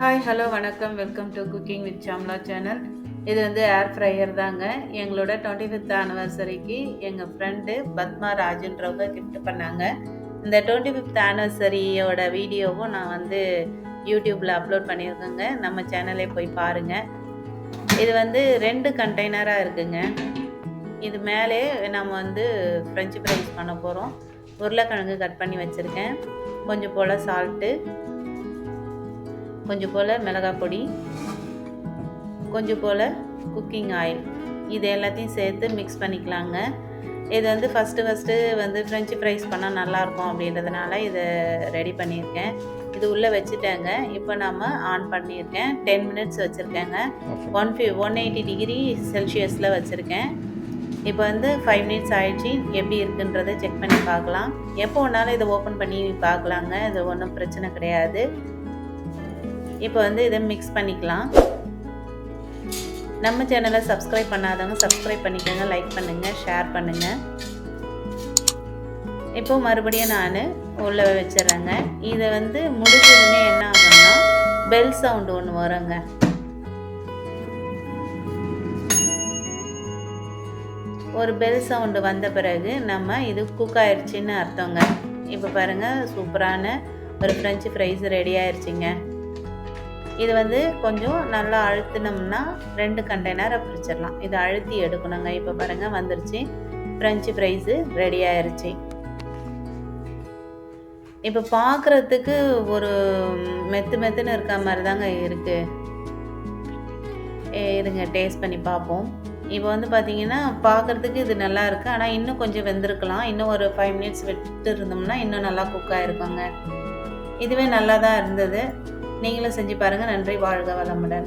Hi hello வணக்கம். Welcome to cooking with Samla channel இது வந்து ஏர் ஃப்ரையர் தாங்க. எங்களோட டுவெண்ட்டி ஃபிஃப்த் ஆனிவர்சரிக்கு எங்கள் ஃப்ரெண்டு பத்மா ராஜுன்றவங்க கிஃப்ட் பண்ணாங்க. இந்த டுவெண்ட்டி ஃபிஃப்த் ஆனிவர்சரியோட வீடியோவும் நான் வந்து யூடியூப்பில் அப்லோட் பண்ணியிருக்கேங்க. நம்ம சேனலே போய் பாருங்கள் இது வந்து ரெண்டு கண்டெய்னராக இருக்குங்க. இது மேலே நம்ம வந்து ஃப்ரெஞ்சு ஃப்ரைஸ் பண்ண போகிறோம் உருளைக்கிழங்கு கட் பண்ணி வச்சுருக்கேன். கொஞ்சம் போல் சால்ட்டு கொஞ்சம் போல் மிளகாய் பொடி கொஞ்சம் போல் குக்கிங் ஆயில் இது எல்லாத்தையும் சேர்த்து மிக்ஸ் பண்ணிக்கலாங்க. இது வந்து ஃபஸ்ட்டு ஃபஸ்ட்டு வந்து ஃப்ரெஞ்சு ஃப்ரைஸ் பண்ணால் நல்லாயிருக்கும் அப்படின்றதுனால இதை ரெடி பண்ணியிருக்கேன். இது உள்ளே வச்சுட்டேங்க. இப்போ நம்ம ஆன் பண்ணியிருக்கேன். டென் மினிட்ஸ் வச்சுருக்கேங்க. ஒன் ஃபி ஒன் எயிட்டி டிகிரி செல்சியஸில் வச்சுருக்கேன். இப்போ வந்து ஃபைவ் மினிட்ஸ் ஆயிடுச்சு. எப்படி இருக்குன்றதை செக் பண்ணி பார்க்கலாம். எப்போ வேணாலும் இதை ஓப்பன் பண்ணி பார்க்கலாங்க. இது ஒன்றும் பிரச்சனை கிடையாது. இப்போ வந்து இதை மிக்ஸ் பண்ணிக்கலாம். நம்ம சேனலை சப்ஸ்கிரைப் பண்ணாதவங்க சப்ஸ்கிரைப் பண்ணிக்கோங்க லைக் பண்ணுங்கள் ஷேர் பண்ணுங்கள் இப்போ மறுபடியும் நான் உள்ளே வச்சிடுறேங்க. இதை வந்து முடிஞ்சதுமே என்ன ஆகும்னா பெல் சவுண்டு ஒன்று வருங்க. ஒரு பெல் சவுண்டு வந்த பிறகு நம்ம இது குக் ஆயிடுச்சின்னு அர்த்தங்க. இப்போ பாருங்கள் சூப்பரான ஒரு ஃப்ரெஞ்சு ஃப்ரைஸ் ரெடி ஆயிடுச்சிங்க இது வந்து கொஞ்சம் நல்லா அழுத்தினோம்னா ரெண்டு கண்டெய்னரை பிரிச்சிடலாம். இதை அழுத்தி எடுக்கணுங்க. இப்போ பாருங்கள் வந்துருச்சு. ஃப்ரெஞ்சு ஃப்ரைஸு ரெடி ஆயிடுச்சு இப்போ பார்க்குறதுக்கு ஒரு மெத்து மெத்துன்னு இருக்க மாதிரி தாங்க இருக்குது இருங்க டேஸ்ட் பண்ணி பார்ப்போம் இப்போ வந்து பார்த்தீங்கன்னா பார்க்குறதுக்கு இது நல்லா இருக்குது ஆனால் இன்னும் கொஞ்சம் வெந்திருக்கலாம். இன்னும் ஒரு ஃபைவ் மினிட்ஸ் விட்டு இருந்தோம்னா இன்னும் நல்லா குக் ஆகிருக்குங்க இதுவே நல்லா தான் இருந்தது. நீங்களும் செஞ்சு பாருங்கள் நன்றி வாழ்க வளமுடன்.